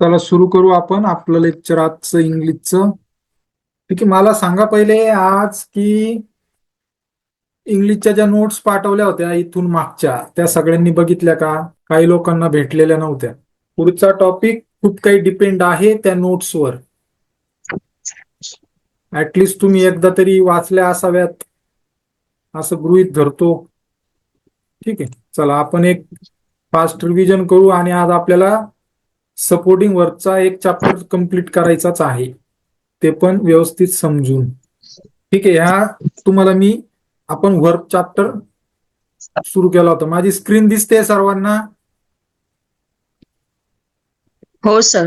चला सुरू करू आपण आपलं लेक्चर आजचं इंग्लिशचं ठीक आहे मला सांगा पहिले आज की इंग्लिशच्या ज्या नोट्स पाठवल्या होत्या इथून मागच्या त्या सगळ्यांनी बघितल्या का? काही लोकांना भेटलेल्या नव्हत्या. पुढचा टॉपिक खूप काही डिपेंड आहे त्या नोट्सवर ऍटलिस्ट तुम्ही एकदा तरी वाचल्या असाव्यात. असं गृहीत धरतो. ठीक आहे चला आपण एक फास्ट रिव्हिजन करू आणि आज आपल्याला सपोर्टिंग वर्कचा एक चॅप्टर कंप्लीट करायचाच आहे. ते पण व्यवस्थित समजून. ठीक आहे ह्या तुम्हाला मी आपण वर्क चॅप्टर सुरू केला होता. माझी स्क्रीन दिसते सर्वांना? हो सर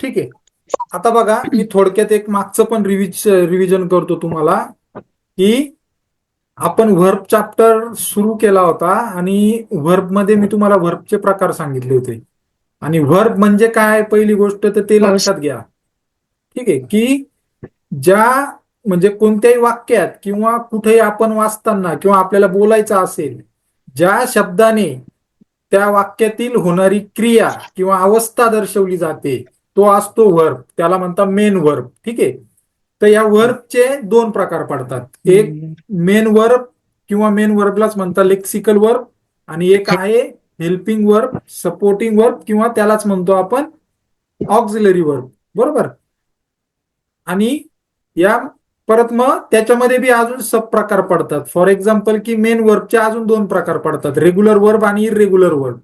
ठीक आहे. आता बघा मी थोडक्यात एक मागचं पण रिव्हिज रिव्हिजन करतो तुम्हाला की आपण व्हर्ब चॅप्टर सुरू केला होता आणि व्हर्बमध्ये मी तुम्हाला व्हर्बचे प्रकार सांगितले होते. आणि व्हर्ब म्हणजे काय? पहिली गोष्ट तर ते. लक्षात घ्या. ठीक आहे. की ज्या म्हणजे कोणत्याही वाक्यात किंवा कुठेही आपण वाचताना किंवा आपल्याला बोलायचं असेल ज्या शब्दाने त्या वाक्यातील होणारी क्रिया किंवा अवस्था दर्शवली जाते तो असतो व्हर्ब त्याला म्हणतात मेन व्हर्ब ठीक आहे? तर या व्हर्बचे दोन प्रकार पडतात. एक मेन वर्ब किंवा मेन वर्बलाच म्हणतात लेक्सिकल वर्ब आणि एक आहे हेल्पिंग वर्ब सपोर्टिंग वर्ब किंवा त्यालाच म्हणतो आपण ऑक्झिलरी वर्ब बरोबर? आणि या परत मग त्याच्यामध्ये बी अजून सब प्रकार पडतात. फॉर एक्झाम्पल की मेन वर्बचे अजून दोन प्रकार पडतात. रेग्युलर वर्ब आणि इरेग्युलर वर्ब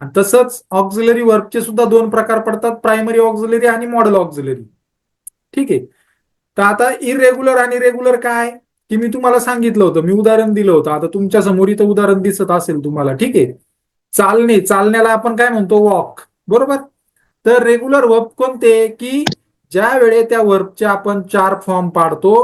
आणि तसंच ऑक्झिलरी वर्बचे सुद्धा दोन प्रकार पडतात. प्रायमरी ऑक्झिलरी आणि मॉडेल ऑक्झिलरी ठीक आहे? तर आता इरेग्युलर आणि रेग्युलर काय? की मी तुम्हाला सांगितलं होतं. मी उदाहरण दिलं होतं. आता तुमच्यासमोर इथं उदाहरण दिसत असेल तुम्हाला. ठीक आहे? चालणे चालण्याला आपण काय म्हणतो? वॉक बरोबर? तर रेग्युलर वर्ब कोणते? की ज्या वेळे त्या वर्बचे आपण चार फॉर्म पाडतो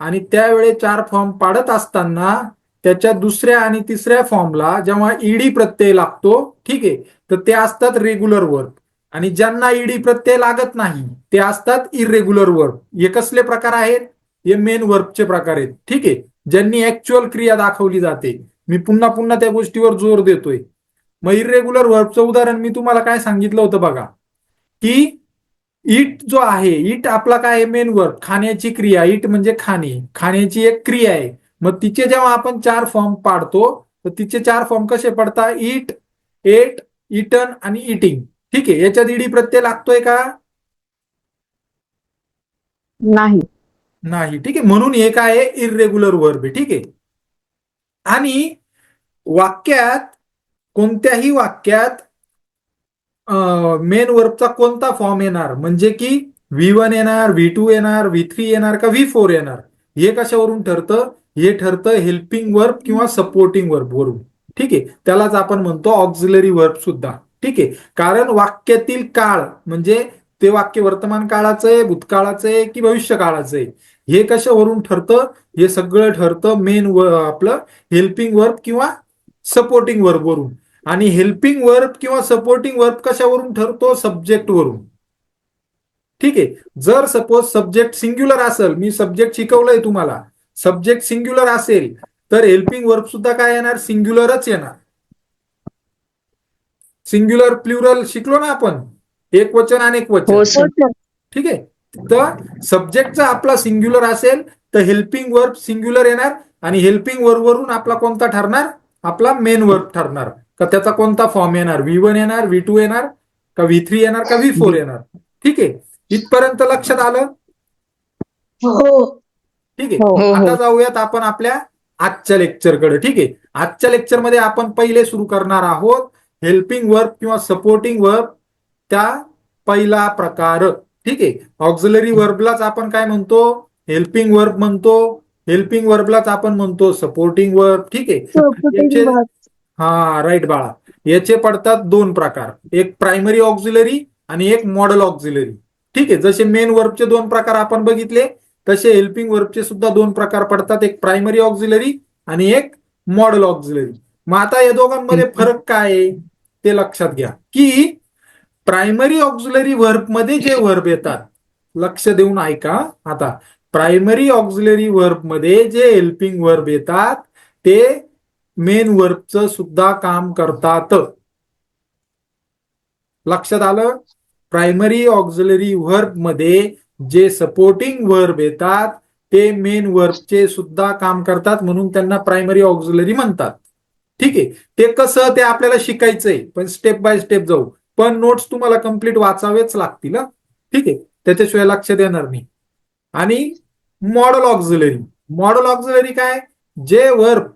आणि त्यावेळे चार फॉर्म पाडत असताना त्याच्या दुसऱ्या आणि तिसऱ्या फॉर्मला जेव्हा ईडी प्रत्यय लागतो ठीक आहे? तर ते असतात रेग्युलर वर्ब आणि ज्यांना ईडी प्रत्यय लागत नाही ते असतात इरेग्युलर वर्ब हे कसले प्रकार आहेत? हे मेन वर्बचे प्रकार आहेत ठीक आहे? ज्यांनी ऍक्च्युअल क्रिया दाखवली जाते. मी पुन्हा पुन्हा त्या गोष्टीवर जोर देतोय. मग इरेग्युलर वर्बचं उदाहरण मी तुम्हाला काय सांगितलं होतं बघा. की इट जो आहे इट आपला काय आहे? मेन वर्ब खाण्याची क्रिया. इट म्हणजे खाणे. खाण्याची एक क्रिया आहे. मग तिचे जेव्हा आपण चार फॉर्म पाडतो तर तिचे चार फॉर्म कसे पडतात इट एट इटन आणि इटिंग ठीक आहे? याच्यात ईडी प्रत्यय लागतोय का? नाही. नाही. ठीक आहे? म्हणून हे काय आहे? इरेग्युलर वर्ब आहे. ठीक आहे? आणि वाक्यात कोणत्याही वाक्यात मेन वर्बचा कोणता फॉर्म येणार? म्हणजे की व्ही वन येणार व्ही टू येणार व्ही थ्री येणार का व्ही फोर येणार? हे कशावरून ठरतं? हे ठरतं हेल्पिंग वर्ब किंवा सपोर्टिंग वर्ब वरून. ठीक आहे? त्यालाच आपण म्हणतो ऑक्झिलरी वर्ब सुद्धा. ठीक आहे? कारण वाक्यातील काळ म्हणजे ते वाक्य वर्तमान काळाचं आहे भूतकाळाचं आहे की भविष्य काळाचं आहे? हे कशावरून ठरतं? हे सगळं ठरतं मेन आपलं हेल्पिंग वर्ब किंवा सपोर्टिंग वर्ब वरून. आणि हेल्पिंग वर्ब किंवा सपोर्टिंग वर्ब कशावरून ठरतो? सब्जेक्ट वरून. ठीक आहे. जर सपोज सब्जेक्ट सिंग्युलर असेल मी सब्जेक्ट शिकवलंय तुम्हाला. सब्जेक्ट सिंग्युलर असेल तर हेल्पिंग वर्ब सुद्धा काय येणार? सिंग्युलरच येणार. सिंग्युलर प्लुरल शिकलो ना आपण? एक वचन आणि एक हो वचन सर ठीक आहे. तर सब्जेक्टचा आपला सिंग्युलर असेल तर हेल्पिंग वर्ब सिंग्युलर येणार आणि हेल्पिंग वर्ब वरून आपला कोणता ठरणार? आपला मेन वर्ब ठरणार. का त्याचा कोणता फॉर्म येणार? व्ही वन येणार व्ही टू येणार का व्ही थ्री येणार का व्ही फोर येणार? ठीक आहे? इथपर्यंत लक्षात आलं? हो. ठीक आहे? हो, हो. आता जाऊयात आपण आपल्या आजच्या लेक्चरकडे ठीक आहे? आजच्या लेक्चरमध्ये आपण पहिले सुरू करणार आहोत हेल्पिंग वर्ब किंवा सपोर्टिंग वर्ब त्या पहिला प्रकार. ठीक आहे? ऑक्झिलरी वर्बलाच आपण काय म्हणतो? हेल्पिंग वर्ब म्हणतो. हेल्पिंग वर्बलाच आपण म्हणतो सपोर्टिंग वर्ब ठीक आहे? याचे- हा राईट बाळा. याचे पडतात दोन प्रकार. एक प्रायमरी ऑक्झिलरी आणि एक मॉडेल ऑक्झिलरी ठीक आहे? जसे मेन वर्बचे दोन प्रकार आपण बघितले तसे हेल्पिंग वर्बचे सुद्धा दोन प्रकार पडतात. एक प्रायमरी ऑक्झिलरी आणि एक मॉडेल ऑक्झिलरी मग आता या दोघांमध्ये फरक काय आहे? ते लक्षात घ्या. की प्रायमरी ऑक्झिलरी वर्बमध्ये जे वर्ब येतात लक्ष देऊन ऐका. आता प्रायमरी ऑक्झिलरी वर्बमध्ये जे हेल्पिंग वर्ब येतात ते मेन वर्बचं सुद्धा काम करतात. लक्षात आलं? प्रायमरी ऑक्झिलरी वर्बमध्ये जे सपोर्टिंग वर्ब येतात ते मेन वर्बचे सुद्धा काम करतात म्हणून त्यांना प्रायमरी ऑक्झिलरी म्हणतात. ठीक आहे? ते कसं ते आपल्याला शिकायचंय पण स्टेप बाय स्टेप जाऊ. पण नोट्स तुम्हाला कंप्लीट वाचावेच लागतील ठीक आहे? त्याच्याशिवाय लक्ष देणार नाही. आणि मॉडल ऑक्झिलरी मॉडल ऑक्झिलरी काय? जे वर्ब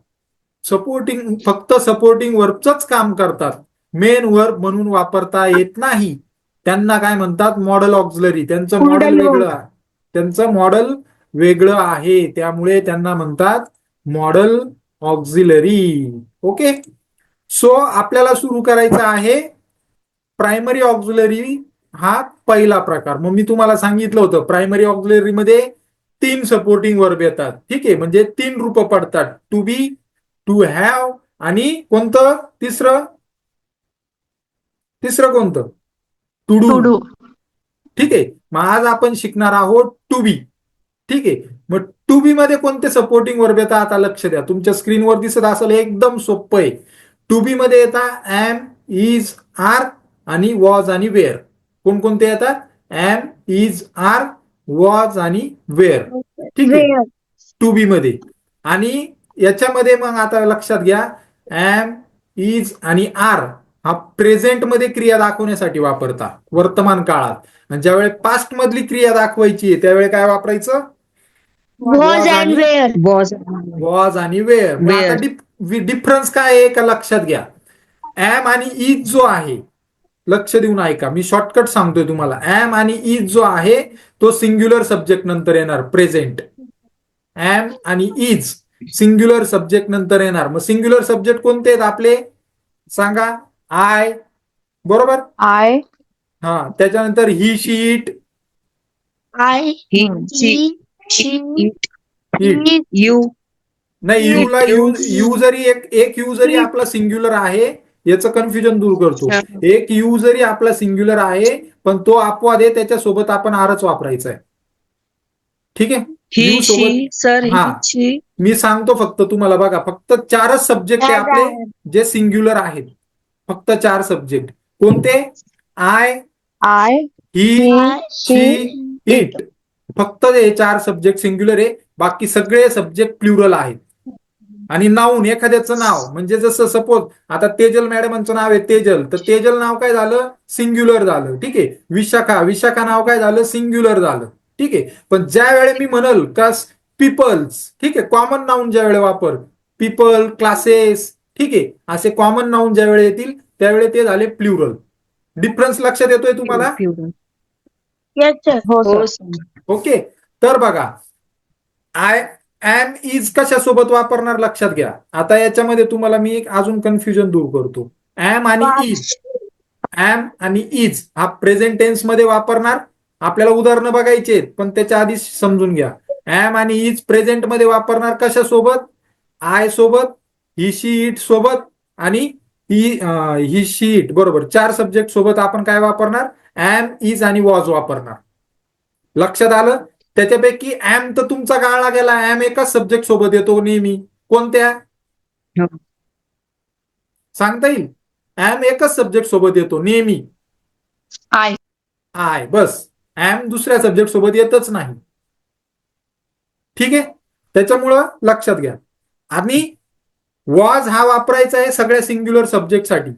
सपोर्टिंग फक्त सपोर्टिंग वर्बच काम करतात. मेन वर्ब म्हणून वापरता येत नाही. त्यांना काय म्हणतात? मॉडल ऑक्झिलरी त्यांचं मॉडेल वेगळं आहे. त्यांचं मॉडेल वेगळं आहे. त्यामुळे त्यांना म्हणतात मॉडल ऑक्झिलरी ओके सो आपल्याला सुरू करायचं आहे. प्रायमरी ऑक्झिलरी हा पहिला प्रकार. मग मी तुम्हाला सांगितलं होतं प्रायमरी ऑक्झिलरी मध्ये तीन सपोर्टिंग वर्ब येतात. ठीक आहे म्हणजे तीन रूप पडतात. टू बी टू हॅव आणि कोणतं? तिसरं? तिसरं कोणतं? टू डू ठीक आहे मग आज आपण शिकणार आहोत टू बी ठीक आहे मग टू बी मध्ये कोणते सपोर्टिंग वर्ब येतात आता लक्ष द्या. तुमच्या स्क्रीनवर दिसत असेल एकदम सोपं आहे. टू बी मध्ये येतात एम इज आर आणि वॉज आणि वेअर कोणकोणते येतात? एम इज आर वॉज आणि वेअर ठीक आहे. टू बी मध्ये. आणि याच्यामध्ये मग आता लक्षात घ्या. एम इज आणि आर हा प्रेझेंटमध्ये क्रिया दाखवण्यासाठी वापरता. वर्तमान काळात. आणि ज्यावेळी पास्ट मधली क्रिया दाखवायची आहे त्यावेळी काय वापरायचं? वॉज अँड आणि- वेअर डिफरन्स काय आहे? का लक्षात घ्या. एम आणि इज जो आहे लक्ष देऊन ऐका. मी शॉर्टकट सांगतोय तुम्हाला. एम आणि इज जो आहे तो सिंग्युलर सब्जेक्ट नंतर येणार. प्रेझेंट एम आणि इज सिंग्युलर सब्जेक्ट नंतर येणार. मग सिंग्युलर सब्जेक्ट कोणते आहेत आपले? सांगा. आय बरोबर? आय हा. त्याच्यानंतर he she it I he you नाही It, यूला यू यू जरी एक एक यू जरी. आपला सिंग्युलर आहे याचं कन्फ्युजन दूर करतो. एक यू जरी आपला सिंग्युलर आहे पण तो अपवाद आहे त्याच्यासोबत आपण आरच वापरायचा आहे ठीक आहे? ही मी सांगतो फक्त तुम्हाला बघा फक्त चारच सब्जेक्ट आहे आपले जे सिंग्युलर आहेत. फक्त चार सब्जेक्ट कोणते? I I he she she it फक्त हे चार सब्जेक्ट सिंग्युलर आहे. बाकी सगळे सब्जेक्ट प्लुरल आहेत. आणि नाऊन एखाद्याचं नाव. म्हणजे जसं सपोज आता तेजल मॅडमांचं नाव आहे तेजल. तर तेजल नाव काय झालं? सिंग्युलर झालं. ठीक आहे? विशाखा. विशाखा नाव काय झालं? सिंग्युलर झालं. ठीक आहे? पण ज्या वेळे मी म्हणल का पीपल्स ठीक आहे? कॉमन नाऊन ज्या वेळे वापर पीपल क्लासेस ठीक आहे? असे कॉमन नाऊन ज्या वेळे येतील त्यावेळी ते झाले प्लुरल डिफरन्स लक्षात येतोय तुम्हाला? येस हो ओके तर बघा आय एम इज कशासोबत वापरणार लक्षात घ्या. आता याच्यामध्ये तुम्हाला मी एक अजून कन्फ्युजन दूर करतो. एम आणि इज एम आणि इज हा प्रेझेंट टेन्समध्ये वापरणार. आपल्याला उदाहरणं बघायची आहेत पण त्याच्या आधी समजून घ्या. एम आणि इज प्रेझेंटमध्ये वापरणार कशासोबत? आय सोबत ही शी इट सोबत आणि ही ही शी इट बरोबर. चार सब्जेक्ट सोबत आपण काय वापरणार? एम इज आणि वॉज वापरणार. लक्षात आलं? त्याच्यापैकी एम तर तुमचा गाळा गेला. एम एकाच सब्जेक्ट सोबत येतो नेहमी. कोणत्या? हो. सांगता येईल? एम एकच सब्जेक्ट सोबत येतो नेहमी. आय. आय. बस. एम दुसऱ्या सब्जेक्ट सोबत येतच नाही. ठीक आहे? त्याच्यामुळं लक्षात घ्या. आणि वॉज हा वापरायचा आहे सगळ्या सिंग्युलर सब्जेक्टसाठी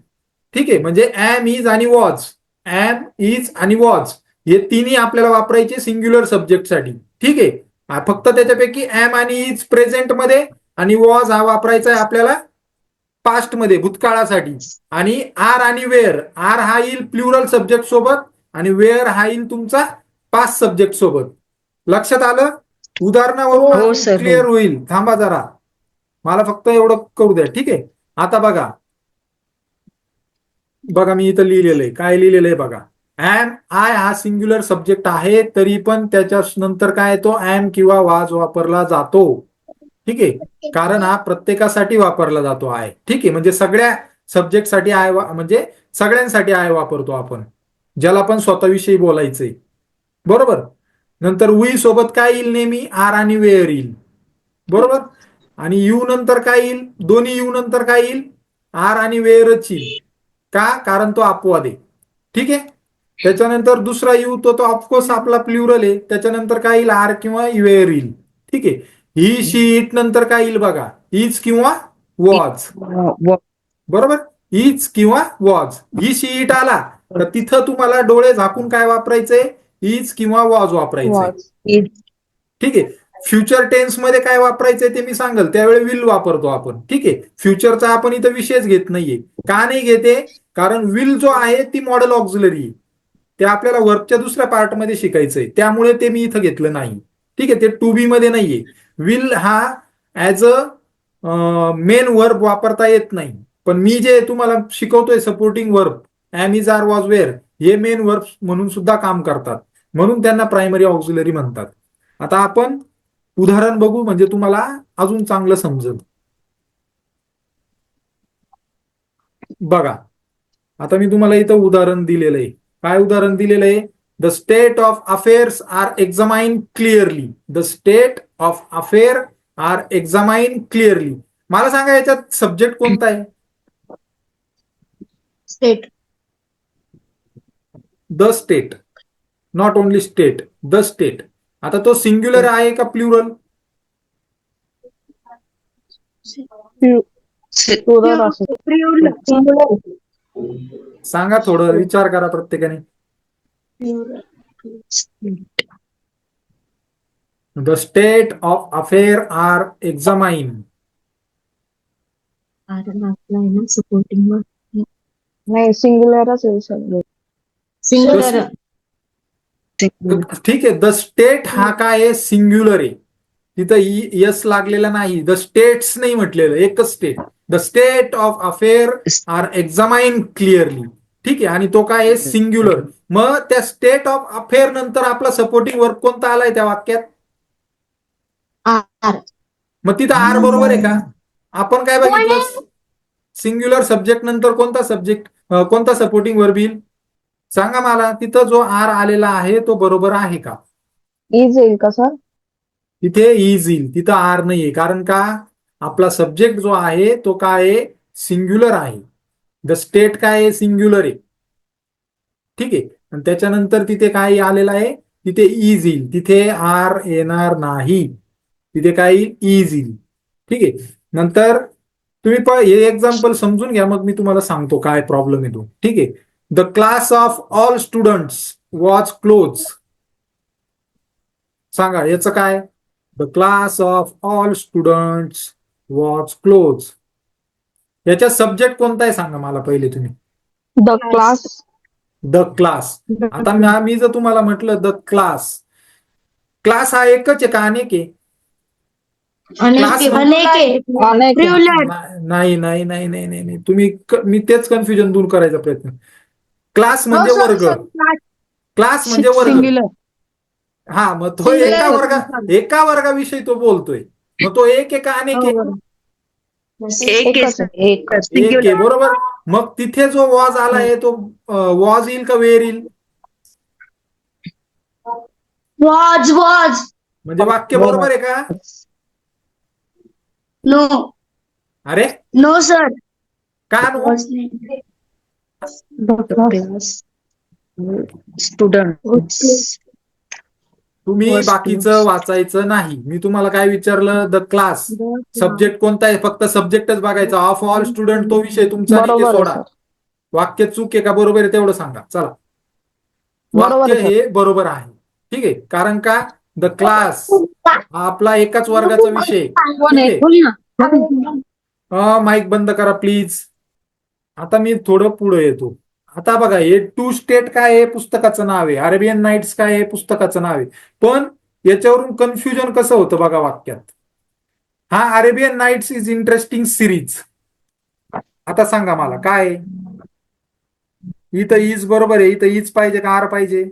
ठीक आहे? म्हणजे एम इज आणि वॉज एम इज आणि वॉज हे तिन्ही आपल्याला वापरायचे सिंग्युलर सब्जेक्टसाठी ठीक आहे? हा, फक्त त्याच्यापैकी एम आणि इज प्रेझेंटमध्ये आणि वॉज हा वापरायचा आहे आपल्याला पास्टमध्ये भूतकाळासाठी. आणि आर आणि वेअर आर हा येईल प्लुरल सब्जेक्ट सोबत आणि वेअर हा येईल तुमचा पाच सब्जेक्ट सोबत. लक्षात आलं? हो, उदाहरणावरून sir, हो. क्लिअर होईल. थांबा जरा. मला फक्त एवढं करू द्या. ठीक आहे? आता बघा. बघा मी इथं लिहिलेलं आहे. काय लिहिलेलं आहे बघा. अँड आय हा सिंग्युलर सब्जेक्ट आहे तरी पण त्याच्या नंतर काय येतो? एम किंवा वाज वापरला जातो. ठीक आहे? कारण हा प्रत्येकासाठी वापरला जातो आय ठीक आहे? म्हणजे सगळ्या सब्जेक्टसाठी आय म्हणजे सगळ्यांसाठी आय वापरतो आपण. ज्याला पण स्वतःविषयी बोलायचंय. बरोबर? नंतर वी सोबत काय येईल नेहमी? आर आणि वेअर येईल. बरोबर? आणि यू नंतर काय येईल? दोन्ही यू नंतर काय येईल? आर आणि वेअरच येईल. का? कारण तो अपवाद आहे. ठीक आहे? त्याच्यानंतर दुसरा यू तो तो ऑफकोर्स आपला प्लुरल आहे. त्याच्यानंतर काय येईल? आर किंवा वेअर येईल. ठीक आहे? ही शी इट नंतर काय येईल बघा? इज किंवा वॉज बरोबर? इज किंवा वॉज ही शी इट आला. तर तिथं तुम्हाला डोळे झाकून काय वापरायचंय? इज किंवा वॉज वापरायचंय. ठीक आहे? फ्युचर टेन्समध्ये काय वापरायचंय ते मी सांगेल. त्यावेळी विल वापरतो आपण. ठीक आहे? फ्युचरचा आपण इथं विषयच घेत नाहीये. का नाही घेते? कारण विल जो आहे ती मॉडेल ऑक्झिलरी ते आपल्याला वर्कच्या दुसऱ्या पार्टमध्ये शिकायचंय. त्यामुळे ते मी इथं घेतलं नाही. ठीक आहे ते टू बी मध्ये नाहीये. विल हा ऍज अ मेन वर्ब वापरता येत नाही. पण मी जे तुम्हाला शिकवतोय supporting verb am is are was were हे मेन वर्ब म्हणून सुद्धा काम करतात. म्हणून त्यांना प्रायमरी ऑक्झिलरी म्हणतात. आता आपण उदाहरण बघू म्हणजे तुम्हाला अजून चांगलं समजेल. बघा. आता मी तुम्हाला इथं उदाहरण दिलेलं आहे. काय उदाहरण दिलेलं आहे? The state of affairs are examine clearly the state of affair are examine clearly मला सांगा याच्यात सब्जेक्ट कोणता आहे? State the state not only state the state आता तो सिंग्युलर आहे का प्लुरल सांगा थोडं विचार करा प्रत्येकाने. The state of affair are examine supporting नाही सिंग्युलरच ठीक आहे द स्टेट हा काय आहे? सिंग्युलर आहे. तिथं यस लागलेला नाही. द स्टेट्स नाही म्हटलेलं एकच state the state of affair are examine clearly ठीक आहे? आणि तो काय आहे? सिंग्युलर मग त्या स्टेट ऑफ अफेअर नंतर आपला सपोर्टिंग वर्क कोणता आलाय त्या वाक्यात? आर मग तिथं आर बरोबर आहे का? आपण काय बघितलं? सिंग्युलर सब्जेक्ट नंतर कोणता सब्जेक्ट कोणता सपोर्टिंग वर्ब येईल? सांगा मला तिथं जो आर आलेला आहे तो बरोबर आहे का? इज येईल का सर तिथे इज येईल. तिथं आर नाहीये. कारण का? आपला सब्जेक्ट जो आहे तो काय आहे? सिंग्युलर आहे. द स्टेट काय आहे? सिंग्युलर आहे. ठीक आहे? आणि त्याच्यानंतर तिथे काय आलेलं आहे? तिथे इज येईल. तिथे आर येणार नाही. तिथे काय येईल? इज येईल. ठीक आहे? नंतर तुम्ही प- हे एक्झाम्पल समजून घ्या मग मी तुम्हाला सांगतो काय प्रॉब्लेम येतो ठीक आहे? The class of all students was close सांगा याचं काय? The class of all students was close याच्या सब्जेक्ट कोणता आहे सांगा मला पहिले तुम्ही? द क्लास द क्लास आता मी- मी जर तुम्हाला म्हटलं द क्लास क्लास हा एकच आहे का अनेक आहे? अनेक Class- अनेक आहे. अनेक आहे. Plural. नाही नाही नाही नाही नाही नाही तुम्ही क- मी तेच कन्फ्युजन दूर करायचा प्रयत्न. क्लास म्हणजे वर्ग. क्लास म्हणजे वर्ग. सिंग्युलर हा मग तो Singular एका वर्ग. वर्गा एका वर्गाविषयी तो बोलतोय. मग तो एक आहे का अनेक आहे एक आहे बरोबर. मग तिथे जो वॉज आला आहे तो वॉज येईल का वेर येईल? Was was. म्हणजे वाक्य बरोबर. आहे का? नो. अरे? No sir. का नो? वॉज नाही. स्टुडंट तुम्ही बाकीचं वाचायचं नाही. मी तुम्हाला काय विचारलं? द क्लास सब्जेक्ट कोणता आहे? फक्त सब्जेक्टच बघायचा. ऑफ ऑल स्टुडंट तो विषय तुमचा सोडा. वाक्य चूक आहे का? बरोबर आहे तेवढं सांगा. चला. बरोबर वाक्य आहे, हे बरोबर आहे. ठीक आहे? कारण का? द क्लास हा आपला एकाच वर्गाचा विषय. आहे. कोण आहे? ठीक बोल ना. अ, माईक बंद करा प्लीज आता मी थोडं पुढे येतो. आता बघा हे टू स्टेट काय आहे? पुस्तकाचं नाव आहे. अरेबियन नाईट्स काय आहे? पुस्तकाचं नाव आहे. पण याच्यावरून कन्फ्युजन कसं होतं बघा वाक्यात? हा Arabian Nights is interesting series आता सांगा मला काय? इथं इज बरोबर आहे. इथं इज पाहिजे का आर पाहिजे?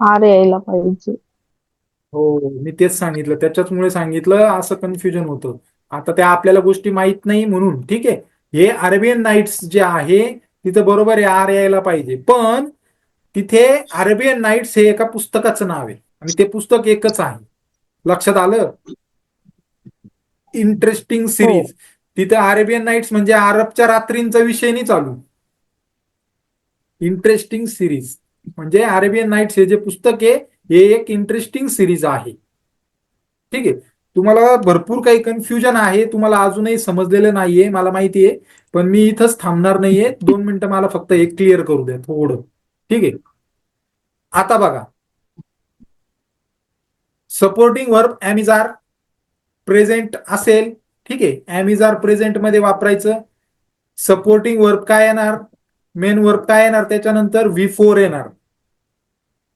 आर यायला पाहिजे. हो मी तेच सांगितलं. त्याच्याचमुळे सांगितलं असं कन्फ्युजन होतं. आता त्या आपल्याला गोष्टी माहीत नाही म्हणून ठीक आहे? हे अरेबियन नाईट्स जे आहे तिथं बरोबर आहे आर यायला पाहिजे. पण तिथे अरेबियन नाईट्स हे एका पुस्तकाचं नाव आहे. आणि ते पुस्तक एकच आहे. लक्षात आलं? इंटरेस्टिंग सिरीज तिथे अरेबियन नाईट्स म्हणजे अरबच्या रात्रींचा विषय नाही चालू. इंटरेस्टिंग सिरीज म्हणजे अरेबियन नाईट्स हे जे पुस्तक आहे हे एक इंटरेस्टिंग सिरीज आहे. ठीक आहे? तुम्हाला भरपूर काही कन्फ्युजन आहे तुम्हाला अजूनही समजलेलं नाहीये मला माहिती आहे पण मी इथंच थांबणार नाहीये. दोन मिनिटं मला फक्त एक क्लिअर करू द्या थोडं. ठीक आहे? आता बघा. सपोर्टिंग वर्ब ॲमिझार प्रेझेंट असेल. ठीक आहे? ॲमिझार प्रेझेंटमध्ये वापरायचं. सपोर्टिंग वर्ब काय येणार? मेन वर्ब काय येणार त्याच्यानंतर? व्ही फोर येणार.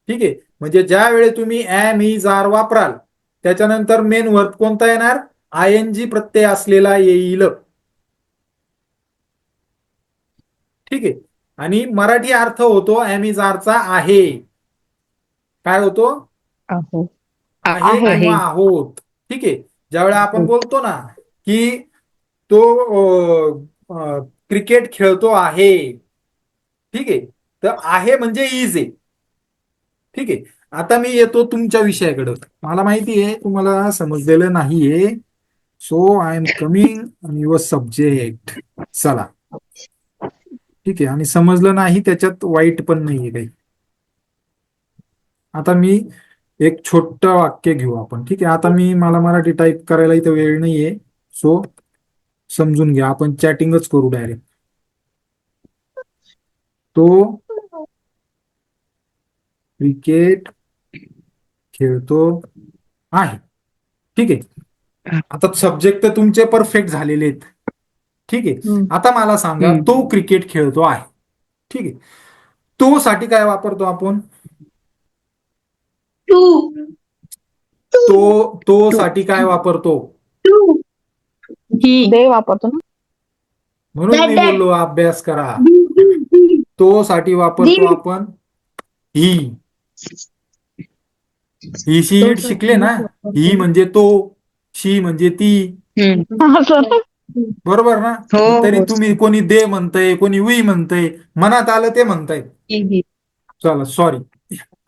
ठीक आहे? म्हणजे ज्या वेळेस तुम्ही ॲम ई आर वापराल त्याच्यानंतर मेन वर्ब कोणता येणार? आय एन जी प्रत्यय असलेला येईल. ठीक आहे. आणि मराठी अर्थ होतो ॲम इज आरचा आहे. काय होतो? आहे. आहे आहे. किंवा आहोत. ठीक आहे. ज्यावेळेला आपण बोलतो ना की तो क्रिकेट खेळतो आहे. ठीक आहे. तर आहे म्हणजे इज आहे ठीक आहे. आता मी येतो तुमच्या विषयाकडे. मला माहिती आहे तुम्हाला समजलेलं नाहीये. So I am coming on your subject चला. ठीक आहे. आणि समजलं नाही त्याच्यात वाईट पण नाहीये काही. आता मी एक छोट वाक्य घेऊ आपण. ठीक आहे. आता मी मला मराठी टाईप करायला इथं वेळ नाहीये. सो समजून घ्या. आपण चॅटिंगच करू डायरेक्ट तो क्रिकेट खेळतो आहे. ठीक आहे. आता सब्जेक्ट तर तुमचे परफेक्ट झालेले आहेत. ठीक आहे. आता मला सांगा. तो क्रिकेट खेळतो आहे. ठीक आहे. तो साठी काय वापरतो आपण? टू. तो तो साठी काय वापरतो? टू. दे वापरतो ना. म्हणून मी बोललो अभ्यास करा. तो साठी वापरतो. आपण ही ही शीट शिकले ना? ही म्हणजे तो शी म्हणजे ती? बरोबर ना? हो, तरी हो. तुम्ही कोणी दे म्हणतंय कोणी वी म्हणतंय मनात आलं ते म्हणताय चला सॉरी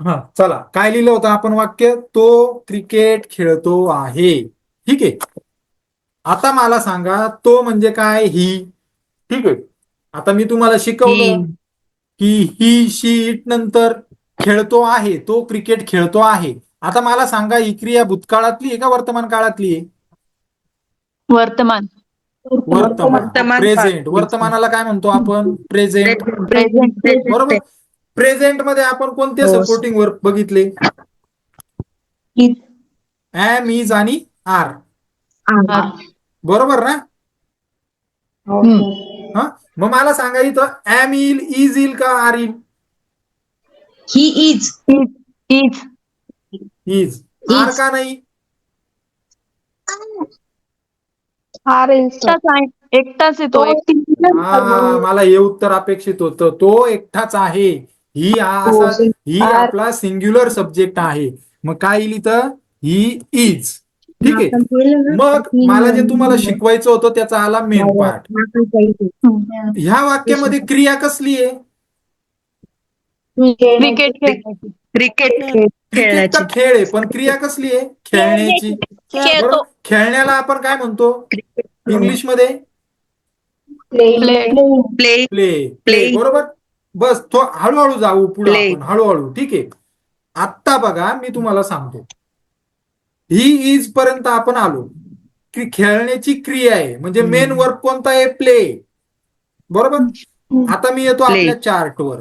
हा चला. काय लिहिलं होतं आपण वाक्य? तो क्रिकेट खेळतो आहे. ठीक आहे. आता मला सांगा तो म्हणजे काय? ही. ठीक आहे. आता मी तुम्हाला शिकवलं की ही शीट नंतर खेळतो आहे तो क्रिकेट खेळतो आहे. आता मला सांगा ही क्रिया भूतकाळातली आहे का वर्तमान काळातली आहे? वर्तमान. वर्तमान. वर्तमान प्रेझेंट. वर्तमानाला काय म्हणतो आपण? प्रेझेंट प्रेझेंट बरोबर? प्रेझेंटमध्ये आपण कोणते हो. सपोर्टिंग वर्क बघितले? ॲम इज आणि आर बरोबर ना? हा? मग मला सांगा इथं ॲम येईल इज येईल का आर येईल he is is is are का नाही आर एकटाच येतो हा मला हे उत्तर अपेक्षित होतं. तो एकटाच आहे. ही हा असा ही. आपला सिंग्युलर सब्जेक्ट आहे. मग काय येईल इथं? ही इज ठीक आहे. मग मला जे तुम्हाला शिकवायचं होतं त्याचा आला मेन पार्ट ह्या वाक्यामध्ये क्रिया कसली आहे? क्रिकेट क्रिकेट क्रिकेटचा खेळ आहे पण क्रिया कसली आहे? खेळण्याची. खेळतो. बरोबर? खेळण्याला आपण काय म्हणतो? इंग्लिशमध्ये प्ले प्ले प्ले Play. बरोबर? बस तो हळूहळू जाऊ पुढे Play. आपण हळूहळू. ठीक आहे. आत्ता बघा मी तुम्हाला सांगतो. ही इज पर्यंत आपण आलो की खेळण्याची क्रिया आहे. म्हणजे मेन वर्क कोणता आहे? प्ले. बरोबर? आता मी येतो Play. आपल्या चार्टवर.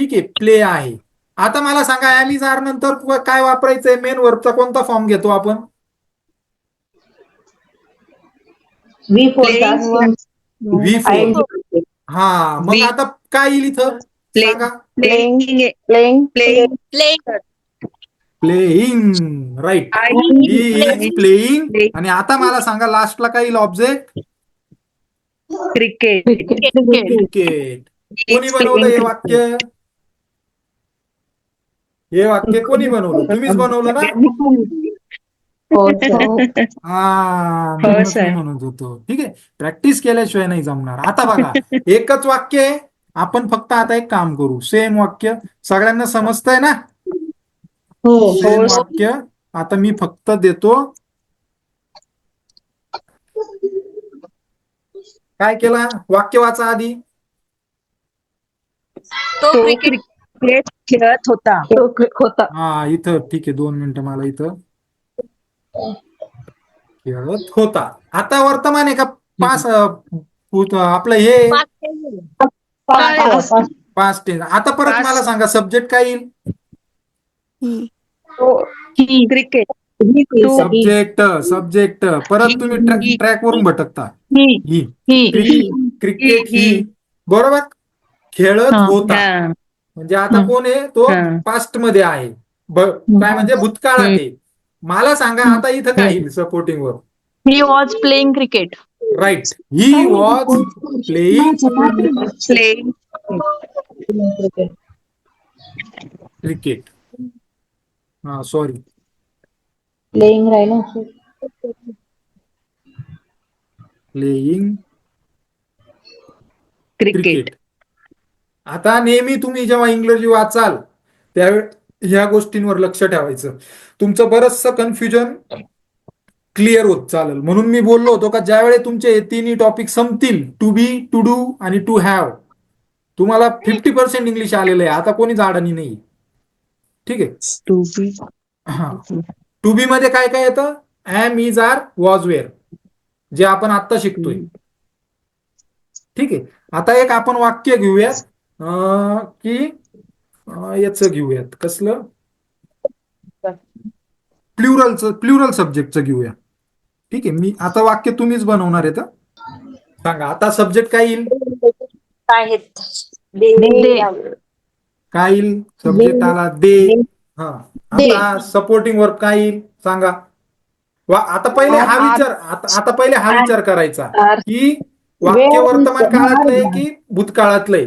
ठीक आहे प्ले आहे. आता मला सांगा ॲमिज आर नंतर काय वापरायचंय? मेन वर्कचा कोणता फॉर्म घेतो आपण? व्ही फोर हा मग. आता काय येईल इथं? Play. सांगा. Playing playing playing play playing right is playing आणि आता मला सांगा लास्टला काय येईल ऑब्जेक्ट क्रिकेट क्रिकेट कोणी बनवलं हे वाक्य? हे वाक्य कोणी बनवलं? तुम्हीच बनवलं ना? हो. हा. हो. मी म्हणत होतो. ठीक आहे? प्रॅक्टिस केल्याशिवाय नाही जमणार. आता बघा एकच वाक्य आहे. आपण फक्त आता एक काम करू. सेम वाक्य. सगळ्यांना समजतंय ना? सेम वाक्य. आता मी फक्त देतो. काय केला? वाक्य वाचा आधी. तो क्रिकेट खेळत होता. तो होता. हा इथं ठीक आहे दोन मिनिटं मला इथं. खेळत होता. आता वर्तमान आहे का? पास अं, भूत- आपलं हे? पाच टेन आता परत. मला सांगा सब्जेक्ट काय येईल? क्रिकेट. Subject subject. परत तुम्ही ही. ट्रॅक वरून भटकता. ही ही ही क्रिकेट ही. ही बरोबर? खेळत हा. म्हणजे आता. कोण आहे? तो. पास्टमध्ये आहे. ब- काय म्हणजे भूतकाळात आहे. मला सांगा आता इथं काय येईल सपोर्टिंग वर? He was playing cricket right he was playing playing cricket हा सॉरी प्लेइंग राहिलं? प्लेइंग क्रिकेट आता नेहमी तुम्ही जेव्हा इंग्रजी वाचाल त्यावेळी ह्या गोष्टींवर लक्ष ठेवायचं. तुमचं बरचसं कन्फ्युजन क्लिअर होत चालेल. म्हणून मी बोललो होतो का ज्यावेळी तुमचे हे तिन्ही टॉपिक संपतील टू बी टू डू आणि टू हॅव तुम्हाला फिफ्टी पर्सेंट इंग्लिश आलेलं आहे. आता कोणीच अडाणी नाही ठीक आहे? टू बी हा. टू बी मध्ये काय काय येतं? Am is are was were जे आपण आता शिकतोय. ठीक आहे? आता एक आपण वाक्य घेऊयात. अं, की याचं घेऊयात. कसलं? प्लुरलचं प्लुरल सब्जेक्टचं घेऊया. ठीक आहे मी आता वाक्य तुम्हीच बनवणार आहे तर सांगा आता सब्जेक्ट काय येईल? काय येईल? सब्जेक्ट आला दे. हा. आता सपोर्टिंग वर्क काय येईल? सांगा. वा आता पहिले हा विचार आता आता पहिले हा विचार करायचा की वाक्य वर्तमान काळातलं आहे की भूतकाळातलं आहे?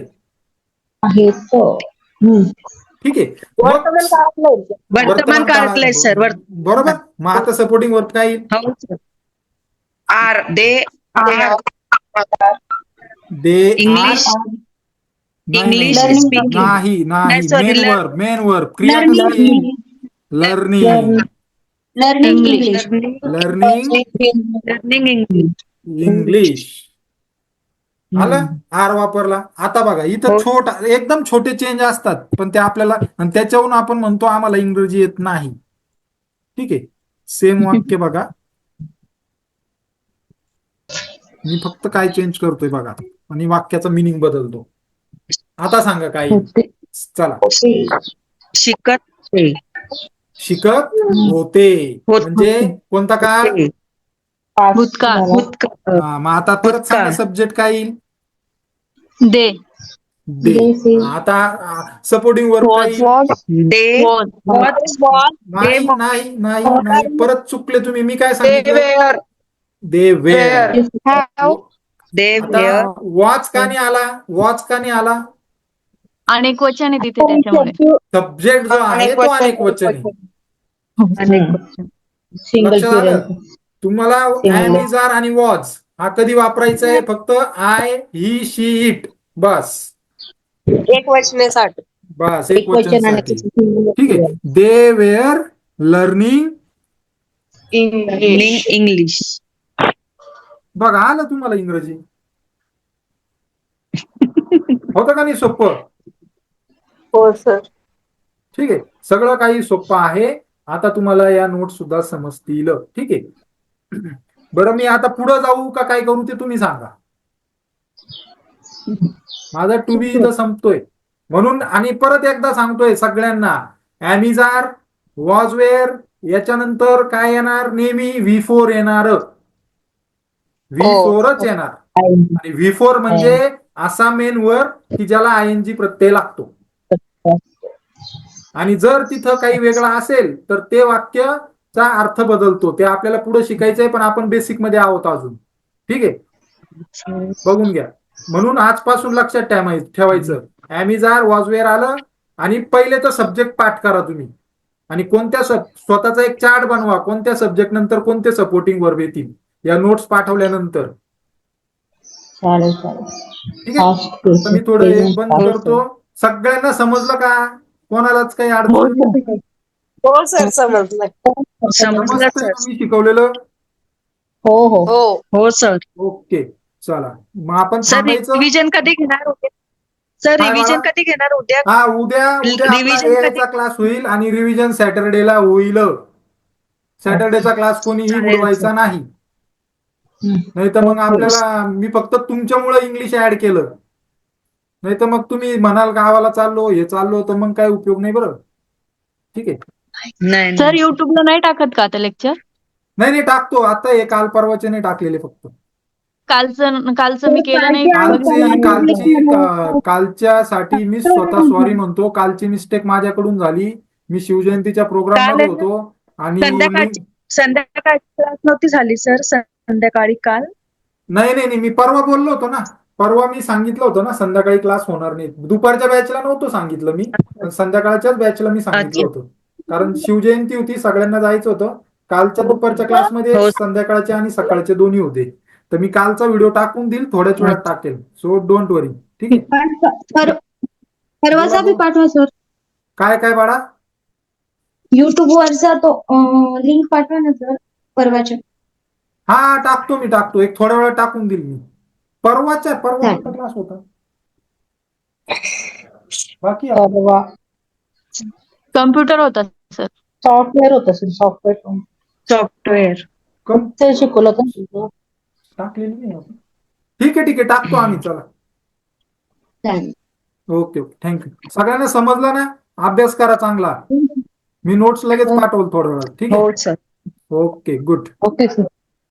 तो ठीक आहे. वर्तमान काळातलं आहे. सर वर्त- बरोबर. मग आता सपोर्टिंग वर्क काय? येईल हो sir are they they English English नाही स्पीकिंग नाही नाही, sorry, main learn- verb main verb क्रिया learning learning English learning learning English English आलं? आर वापरला. आता बघा इथं हो. छोटा एकदम छोटे चेंज असतात पण ते आपल्याला आणि त्याच्यावरून आपण म्हणतो आम्हाला इंग्रजी येत नाही. ठीक आहे? सेम वाक्य बघा. मी फक्त काय चेंज करतोय बघा आणि वाक्याचा मिनिंग बदलतो. आता सांगा काय. चला. शिकत. शिकत होते. म्हणजे कोणता काळ? भूतकाळ. भूतकाळ. हा, मग आता परत सांगा. सब्जेक्ट काय येईल? दे दे आता सपोर्टिंग वर्क? दे नाही दे- नाही नाही नाही. परत चुकले तुम्ही. मी काय सांगितलं? They were. दे आता वेअर. वॉच का नाही आला वॉच का नाही आला. अनेक वचन आहे तिथे त्याच्यामुळे. सब्जेक्ट जो आहे तो अनेक वचन. आहे? तुम्हाला इज आर आणि वॉच हा कधी वापरायचा आहे? फक्त आय ही शी इट. बस. एक वचनेसाठी. बस एक वचन ठीक आहे. They were learning. Learning English. बघा आलं तुम्हाला इंग्रजी. होतं का नाही सोपं? हो सर. ठीक आहे. सगळं काही सोपं आहे. आता तुम्हाला या नोट सुद्धा समजतील. ठीक आहे. बरं मी आता पुढे जाऊ का काय करू ते तुम्ही सांगा. माझा टू बी इथं संपतोय. म्हणून आणि परत एकदा सांगतोय सगळ्यांना ऍमिजार वॉज वेअर याच्यानंतर काय येणार? नेहमी व्ही फोर येणार. व्ही फोरच येणार. आणि व्ही फोर म्हणजे असा मेन वर की ज्याला आय एन जी प्रत्यय लागतो. आणि जर तिथं काही वेगळं असेल तर ते वाक्यचा अर्थ बदलतो. ते आपल्याला पुढे शिकायचंय पण आपण बेसिकमध्ये आहोत अजून. ठीक आहे? बघून घ्या. म्हणून आजपासून लक्षात ठेवाय- ठेवायचं. ऍमिजार वॉजवेअर आलं आणि पहिले तर सब्जेक्ट पाठ करा तुम्ही. आणि कोणत्या सब- स्वतःचा एक चार्ट बनवा. कोणत्या सब्जेक्ट नंतर कोणते सपोर्टिंग वर्ब येतील? या नोट्स पाठवल्यानंतर. ठीक आहे? मी थोडं बंद करतो. सगळ्यांना समजलं का? कोणालाच काही अडचण नाही? हो सर समजलं. शिकवलेलं? हो हो. हो. हो सर. ओके. चला. मग आपण सर रिव्हिजन कधी घेणार होते सर काय रिव्हिजन? कधी घेणार उद्या? हा उद्या उद्या Revision आपला कधी? चा क्लास होईल आणि रिव्हिजन सॅटरडेला होईल. सॅटरडेचा क्लास कोणीही चालेल, बुडवायचा नाही. नाही तर मग आपल्याला मी फक्त तुमच्यामुळे इंग्लिश ऍड केलं. नाही तर मग तुम्ही म्हणाल गावाला चाललो हे चाललो तर मग काय उपयोग नाही बरं? ठीक आहे. नाही सर युट्यूबला नाही टाकत का आता लेक्चर नाही नाही टाकतो. आता हे काल परवाचे नाही टाकलेले फक्त. कालचं कालचं मी केलं नाही कालची कालची का- कालच्यासाठी मी स्वतः सॉरी म्हणतो. कालची मिस्टेक माझ्याकडून झाली. मी शिवजयंतीच्या प्रोग्राममध्ये होतो. आणि संध्याकाळची संध्याकाळची क्लास नव्हती झाली सर. संध्याकाळी काल. नाही नाही नाही. मी परवा बोललो होतो ना. परवा मी सांगितलं होतं ना संध्याकाळी क्लास होणार नाही. दुपारच्या बॅचला नव्हतं सांगितलं मी. पण संध्याकाळच्याच बॅचला मी सांगितलं. होतं. कारण शिवजयंती होती सगळ्यांना जायचं होतं. कालच्या दुपारच्या क्लासमध्ये हो. संध्याकाळचे आणि सकाळचे दोन्ही होते. तर मी कालचा व्हिडिओ टाकून देईल थोड्याच वेळात टाकेल. सो डोंट वरी ठीक आहे? पर- परवाचा बी पाठवा सर काय काय बाळा? युट्यूब वरचा तो लिंक पाठवा ना सर परवाच्या. हा टाकतो मी टाकतो. एक थोड्या वेळात टाकून देईल मी. परवाच्या परवा क्लास होता. बाकी परवा. कम्प्युटर होता सर सॉफ्टवेअर होतं सर सॉफ्टवेअर सॉफ्टवेअर शिकवलं होतं टाकलेली नाही. ठीक आहे ठीक आहे. टाकतो आम्ही चला. Okay okay. थँक्यू सगळ्यांना समजलं ना? अभ्यास करा चांगला. मी नोट्स लगेच पाठवल थोड्या वेळात. ठीक आहे? हो ओके गुड ओके सर